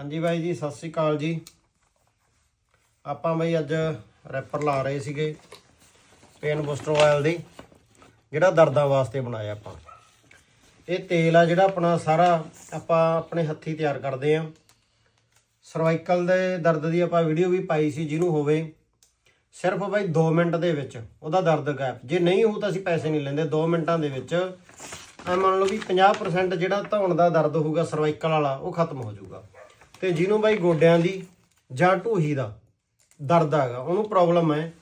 ਹਾਂਜੀ ਬਾਈ ਜੀ, ਸਤਿ ਸ੍ਰੀ ਅਕਾਲ ਜੀ। ਆਪਾਂ ਬਾਈ ਅੱਜ ਰੈਪਰ ਲਾ ਰਹੇ ਸੀਗੇ ਪੇਨ ਬੂਸਟਰ ਆਇਲ ਦੀ, ਜਿਹੜਾ ਦਰਦਾਂ ਵਾਸਤੇ ਬਣਾਇਆ ਆਪਾਂ। ਇਹ ਤੇਲ ਆ ਜਿਹੜਾ ਆਪਣਾ ਸਾਰਾ ਆਪਾਂ ਆਪਣੇ ਹੱਥੀ ਤਿਆਰ ਕਰਦੇ ਆਂ। ਸਰਵਾਈਕਲ ਦੇ ਦਰਦ ਦੀ ਆਪਾਂ ਵੀਡੀਓ ਵੀ ਪਾਈ ਸੀ, ਜਿਹਨੂੰ ਹੋਵੇ ਸਿਰਫ ਬਾਈ 2 ਮਿੰਟ ਦੇ ਵਿੱਚ ਉਹਦਾ ਦਰਦ ਗਾਇਬ। ਜੇ ਨਹੀਂ ਹੋ ਤਾਂ ਅਸੀਂ ਪੈਸੇ ਨਹੀਂ ਲੈਂਦੇ 2 ਮਿੰਟਾਂ ਦੇ ਵਿੱਚ। ਆ ਮੰਨ ਲਓ ਵੀ 50% ਜਿਹੜਾ ਧੌਣ ਦਾ ਦਰਦ ਹੋਊਗਾ ਸਰਵਾਈਕਲ ਵਾਲਾ, ਉਹ ਖਤਮ ਹੋ ਜਾਊਗਾ। ਤੇ ਜਿਹਨੂੰ ਬਾਈ ਗੋਡਿਆਂ ਦੀ ਜਾਂ ਢੂਹੀ ਦਾ ਦਰਦ ਹੈਗਾ, ਉਹਨੂੰ ਪ੍ਰੋਬਲਮ ਹੈ।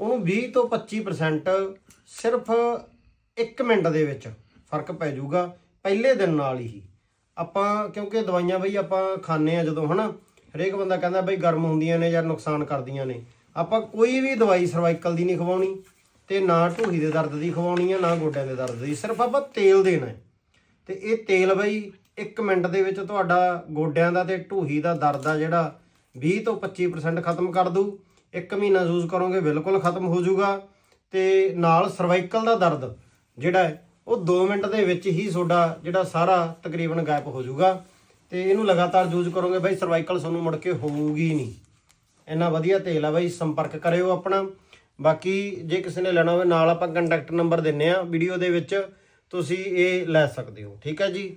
ਉਹਨੂੰ 20 ਤੋਂ 25% ਸਿਰਫ 1 ਮਿੰਟ ਦੇ ਵਿੱਚ ਫ਼ਰਕ ਪੈ ਜਾਊਗਾ, ਪਹਿਲੇ ਦਿਨ ਨਾਲ ਹੀ। ਆਪਾਂ, ਕਿਉਂਕਿ ਦਵਾਈਆਂ ਬਈ ਆਪਾਂ ਖਾਂਦੇ ਆ ਜਦੋਂ, ਹਨਾ? ਹਰੇਕ ਬੰਦਾ ਕਹਿੰਦਾ ਬਈ ਗਰਮ ਹੁੰਦੀਆਂ ਨੇ ਜਾਂ ਨੁਕਸਾਨ ਕਰਦੀਆਂ ਨੇ। ਆਪਾਂ ਕੋਈ ਵੀ ਦਵਾਈ ਸਰਵਾਈਕਲ ਦੀ ਨਹੀਂ ਖਵਾਉਣੀ, ਤੇ ਨਾ ਢੂਹੀ ਦੇ ਦਰਦ ਦੀ ਖਵਾਉਣੀ ਆ, ਨਾ ਗੋਡਿਆਂ ਦੇ ਦਰਦ ਦੀ। ਸਿਰਫ ਆਪਾਂ ਤੇਲ ਦੇਣਾ ਹੈ। ਤੇ ਇਹ ਤੇਲ ਬਈ 1 ਮਿੰਟ ਦੇ ਵਿੱਚ ਤੁਹਾਡਾ ਗੋਡਿਆਂ ਦਾ ਤੇ ਢੂਹੀ ਦਾ ਦਰਦ ਆ ਜਿਹੜਾ 20 ਤੋਂ 25% ਖਤਮ ਕਰ ਦੂ ਇੱਕ ਮਹੀਨਾ ਯੂਜ਼ ਕਰੋਗੇ ਬਿਲਕੁਲ ਖਤਮ ਹੋ ਜਾਊਗਾ। ਤੇ ਨਾਲ ਸਰਵਾਈਕਲ ਦਾ ਦਰਦ ਜਿਹੜਾ ਹੈ, ਉਹ 2 ਮਿੰਟ ਦੇ ਵਿੱਚ ਹੀ ਤੁਹਾਡਾ ਜਿਹੜਾ ਸਾਰਾ ਤਕਰੀਬਨ ਗਾਇਬ ਹੋ ਜਾਊਗਾ। ਤੇ ਇਹਨੂੰ ਲਗਾਤਾਰ ਯੂਜ਼ ਕਰੋਗੇ ਬਈ ਸਰਵਾਈਕਲ ਤੁਹਾਨੂੰ ਮੁੜ ਕੇ ਹੋਊਗੀ ਨਹੀਂ। ਇੰਨਾ ਵਧੀਆ ਤੇਲ ਆ ਬਾਈ, ਸੰਪਰਕ ਕਰਿਓ ਆਪਣਾ। ਬਾਕੀ ਜੇ ਕਿਸੇ ਨੇ ਲੈਣਾ ਹੋਵੇ, ਨਾਲ ਆਪਾਂ ਕੰਟੈਕਟ ਨੰਬਰ ਦਿੰਨੇ ਆ ਵੀਡੀਓ ਦੇ ਵਿੱਚ, ਤੁਸੀਂ ਇਹ ਲੈ ਸਕਦੇ ਹੋ। ਠੀਕ ਹੈ ਜੀ?